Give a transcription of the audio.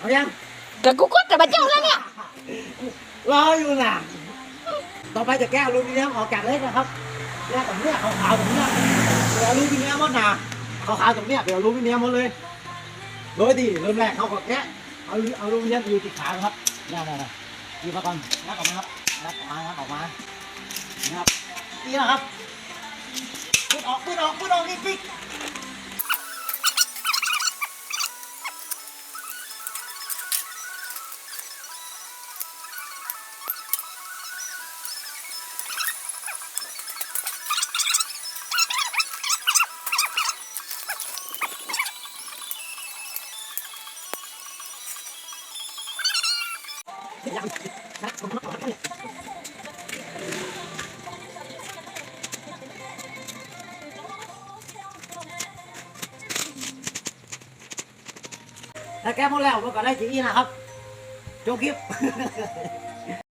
เอายังกับกูก็แต่มาเจ้าแล้วเนี่ย รออยู่น่ะ ต่อไปจะแก้อลูมิเนียมออกจากเล็กนะครับแยกตรงเนี้ยขาวๆตรงเนี้ยเดี๋ยวอลูมิเนียมหมดนะขาวๆตรงเนี้ยเดี๋ยวอลูมิเนียมหมดเลยโดยที่เริ่มแรกเขาก็แกะเอาเอาอลูมิเนียมอยู่ที่ขาครับนี่นี่นี่หยิบมาก่อนงัดออกมาครับงัดออกมางัดออกมานี่ครับนี่นะครับพุดออกพุดออกพุดออกนี่ปิ๊ก ถ้าแก้หมดแล้วมันก็ได้จีนะครับจบคลิป